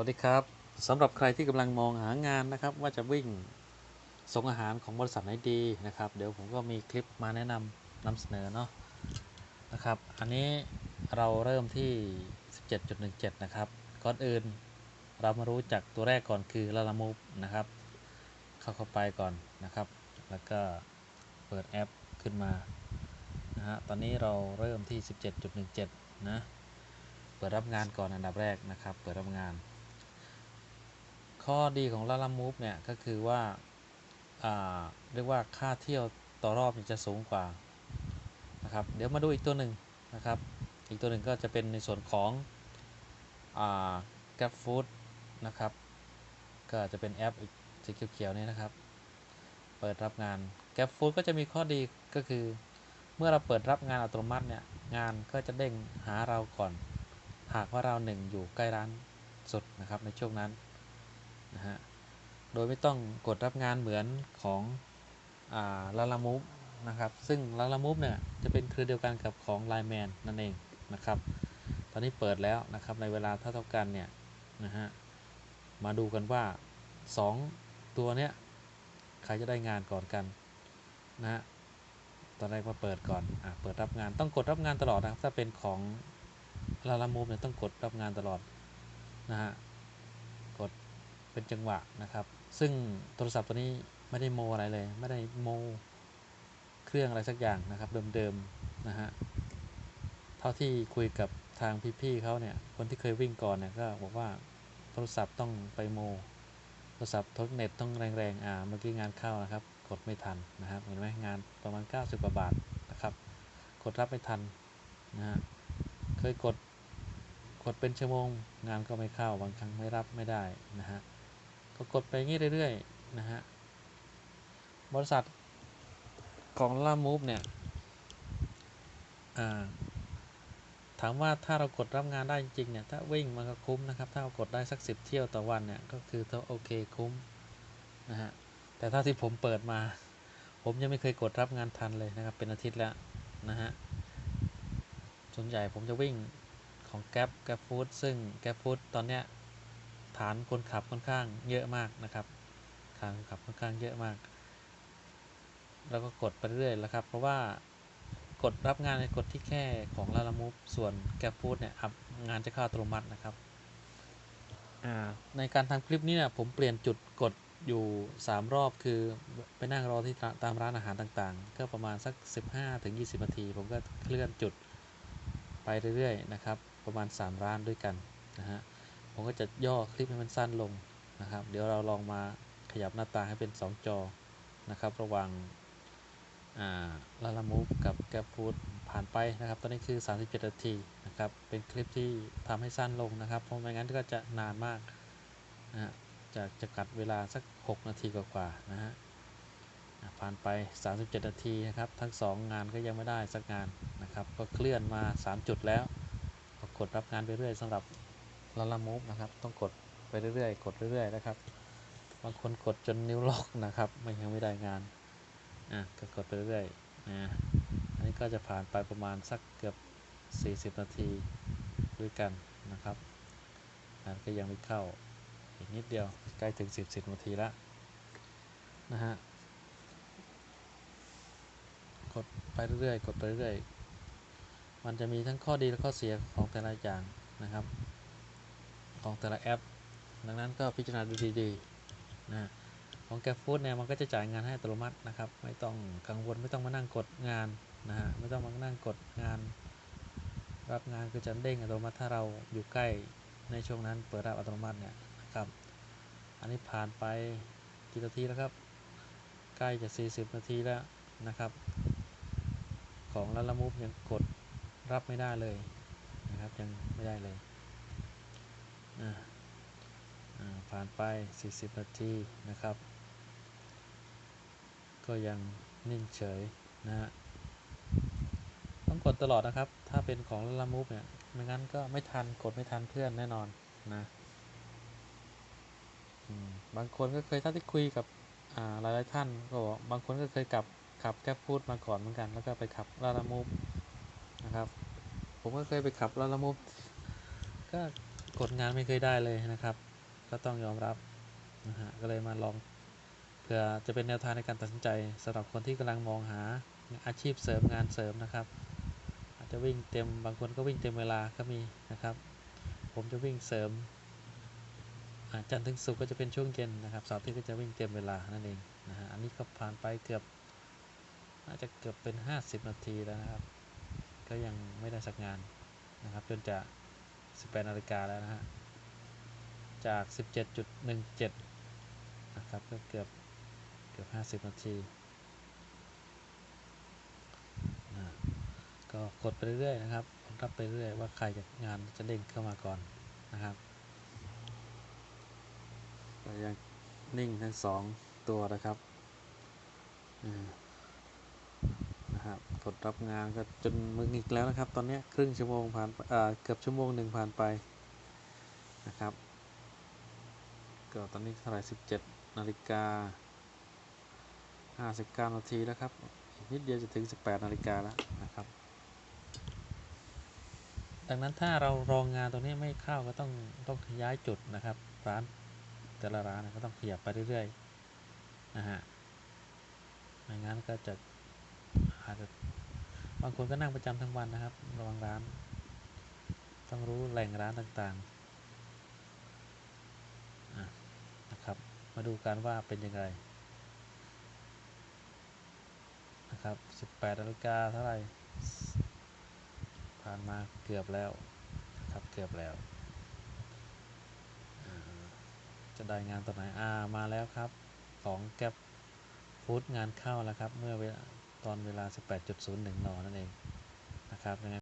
วัสดีครับสำหรับใครที่กำลังมองหางานนะครับ ว่าจะวิ่งส่งอาหารของบริษัทไหนดีนะครับ เดี๋ยวผมก็มีคลิปมาแนะนำนำเสนอเนาะนะครับ อันนี้เราเริ่มที่ 17.17 นะครับ ก่อนอื่นเรามารู้จักตัวแรกก่อนคือลาลามูฟนะครับ เข้าเข้าไปก่อนนะครับ แล้วก็เปิดแอปขึ้นมานะฮะตอนนี้เราเริ่มที่ 17.17 นะเปิดรับงานก่อนอันดับแรกนะครับ เปิดรับงาน ข้อดีของลาลามูฟเนี่ยก็คือว่าเรียกว่าค่าเที่ยวต่อรอบจะสูงกว่านะครับเดี๋ยวมาดูอีกตัวหนึ่งนะครับ อีกตัวหนึ่งก็จะเป็นในส่วนของอ่า Grab Food นะครับ ก็จะเป็นแอปอีกสีเขียวๆนี่นะครับ เปิดรับงาน Grab Food ก็จะมีข้อดีก็คือ เมื่อเราเปิดรับงานอัตโนมัติเนี่ย งานก็จะเด้งหาเราก่อน หากว่าเราหนึ่งอยู่ใกล้ร้านสุดนะครับในช่วงนั้น นะฮะ โดยไม่ต้องกดรับงานเหมือนของลาลามูฟนะครับ ซึ่งลาลามูฟเนี่ยจะเป็นเครือเดียวกันกับของไลแมนนั่นเองนะครับ ตอนนี้เปิดแล้วนะครับในเวลาเท่าเท่ากันเนี่ยนะฮะ มาดูกันว่า 2 ตัวเนี้ยใครจะได้งานก่อนกันนะฮะ ตอนแรกมาเปิดก่อน อะ เปิดรับงาน ต้องกดรับงานตลอดนะครับ ถ้าเป็นของลาลามูฟเนี่ยต้องกดรับงานตลอดนะฮะ เป็นจังหวะนะครับ ซึ่งโทรศัพท์ตัวนี้ไม่ได้โมอะไรเลย ไม่ได้โมเครื่องอะไรสักอย่างนะครับ เดิมๆนะฮะเท่าที่คุยกับทางพี่ๆเขาเนี่ย คนที่เคยวิ่งก่อนเนี่ยก็บอกว่าโทรศัพท์ต้องไปโม โทรศัพท์ทดเน็ตต้องแรงๆอ่าเมื่อกี้งานเข้านะครับ กดไม่ทันนะครับเห็นไหมงานประมาณ 90กว่าบาทนะครับ กดรับไม่ทันนะฮะเคยกดกดเป็นชั่วโมงงานก็ไม่เข้าบางครั้งไม่รับไม่ได้นะฮะ ก็กดไปงี้เรื่อยๆ นะฮะ บริษัทของล่ามูฟเนี่ยถามว่าถ้าเรากดรับงานได้จริงเนี่ย ถ้าวิ่งมันก็คุ้มนะครับ ถ้าเรากดได้สักสิบเที่ยวต่อวันเนี่ย ก็คือถ้าโอเคคุ้มนะฮะ แต่ถ้าที่ผมเปิดมา ผมยังไม่เคยกดรับงานทันเลยนะครับ เป็นอาทิตย์แล้วนะฮะ ส่วนใหญ่ผมจะวิ่งของแก p แก p ฟู้ดซึ่งแก p ฟู้ดตอนเนี้ย ฐานคนขับค่อนข้างเยอะมากนะครับฐานคนขับค่อนข้างเยอะมาก แล้วก็กดไปเรื่อยแล้วครับ เพราะว่ากดรับงานในกดที่แค่ของลาลามูฟส่วนแก p ฟู้ดเนี่ยอัพงานจะเข้าอัตโนมัตินะครับอ่าในการทำคลิปนี้เนี่ยผมเปลี่ยนจุดกดอยู่ 3 รอบคือไปนั่งรอที่ตาตามร้านอาหารต่างๆ ก็ประมาณสัก 15-20 นาที ผมก็เคลื่อนจุดไปเรื่อยๆนะครับ ประมาณ 3 ร้านด้วยกันนะฮะ ผมก็จะย่อคลิปให้มันสั้นลงนะครับ เดี๋ยวเราลองมาขยับหน้าตาให้เป็น 2 จอนะครับ ระหว่างลาลามูฟกับแก p ฟูดผ่านไปนะครับ ตอนนี้คือ 37 นาทีนะครับ เป็นคลิปที่ทำให้สั้นลงนะครับ เพราะไม่งั้นก็จะนานมากนะฮะจะจะกัดเวลาสัก 6 นาทีกว่าๆนะฮะอะผ่านไป 37 นาทีนะครับ ทั้ง 2 งานก็ยังไม่ได้สักงานนะครับ ก็เคลื่อนมา 3 จุดแล้วก็กดรับงานไปเรื่อยสำหรับ ลาลามูฟนะครับ ต้องกดไปเรื่อยๆ กดเรื่อยๆ นะครับ บางคนกดจนนิ้วล็อกนะครับไม่ยังไม่ได้งาน อะ ก็กดไปเรื่อยๆ นะ อันนี้ก็จะผ่านไปประมาณสักเกือบ 40 นาทีด้วยกันนะครับงานก็ยังไม่เข้า อีกนิดเดียว ใกล้ถึง 10 10นาทีแล้วนะฮะ กดไปเรื่อยๆ กดไปเรื่อยๆ มันจะมีทั้งข้อดีและข้อเสียของแต่ละอย่างนะครับ ของแต่ละแอป ดังนั้นก็พิจารณาดูดีๆนะของแกฟูดเนี่ยมันก็จะจ่ายงานให้อัตโนมัตินะครับ ไม่ต้องกังวลไม่ต้องมานั่งกดงานนะฮะไม่ต้องมานั่งกดงาน รับงานคือจะเด้งอัตโนมัติถ้าเราอยู่ใกล้ในช่วงนั้นเปิดรับอัตโนมัติเนี่ยนะครับอันนี้ผ่านไปกี่นาทีแล้วครับ ใกล้จะ 40 นาทีแล้วนะครับ ของลาลามูฟยังกดรับไม่ได้เลยนะครับยังไม่ได้เลย ผ่านไป 40 นาทีนะครับ ก็ยังนิ่งเฉยนะฮะต้องกดตลอดนะครับ ถ้าเป็นของลาลามูฟเนี่ย ไม่งั้นก็ไม่ทันกดไม่ทันเพื่อนแน่นอนนะบางคนก็เคยถ้าที่คุยกับอ่ายหลายท่านก็บอกบางคนก็เคยกับขับแก๊ปฟูดมาก่อนเหมือนกัน แล้วก็ไปขับลาลามูฟนะครับ ผมก็เคยไปขับลาลามูฟก็ กดงานไม่เคยได้เลยนะครับ ก็ต้องยอมรับนะฮะก็เลยมาลองเพื่อจะเป็นแนวทางในการตัดสินใจสำหรับคนที่กำลังมองหาอาชีพเสริมงานเสริมนะครับ อาจจะวิ่งเต็มบางคนก็วิ่งเต็มเวลาก็มีนะครับ ผมจะวิ่งเสริมจันทร์ถึงศุกร์ก็จะเป็นช่วงเย็นนะครับเสาร์อาที่ก็จะวิ่งเต็มเวลานั่นเองนะฮะอันนี้ก็ผ่านไปเกือบน่าจะเกือบเป็น 50 นาทีแล้วนะครับ ก็ยังไม่ได้สักงานนะครับ จนจะ 18นาฬิกาแล้วนะฮะ จาก 17.17 นะครับ ก็เกือบเกือบ 50 นาทีนะก็กดไปเรื่อยๆนะครับ รับไปเรื่อยว่าใครจะงานจะเด้งเข้ามาก่อนนะครับก็ยังนิ่งทั้งสองตัวนะครับ อืม นะครับกดรับงานก็จนมึงอีกแล้วนะครับ ตอนนี้ครึ่งชั่วโมงผ่านเกือบชั่วโมงหนึ่งผ่านไปนะครับก็ตอนนี้เท่าไหร่17นาฬิกา59นาทีแล้วครับนิดเดียวจะถึง 18นาฬิกาแล้วนะครับ ดังนั้นถ้าเรารองงานตรงนี้ไม่เข้าก็ต้องต้องย้ายจุดนะครับ ร้านแต่ละร้านก็ต้องขยับไปเรื่อยๆนะฮะไม่งั้นก็จะ อาจจะบางคนก็นั่งประจำทั้งวันนะครับ ระวังร้าน ต้องรู้แหล่งร้านต่างๆนะครับ มาดูกันว่าเป็นยังไงนะครับ 18นาฬิกาเท่าไหร่ ผ่านมาเกือบแล้วนะครับเกือบแล้ว จะได้งานตัวไหนอ่ามาแล้วครับของแก๊ปฟูดงานเข้าแล้วครับ เมื่อเวลา ตอนเวลา 18.01 น นั่นเองนะครับยังไง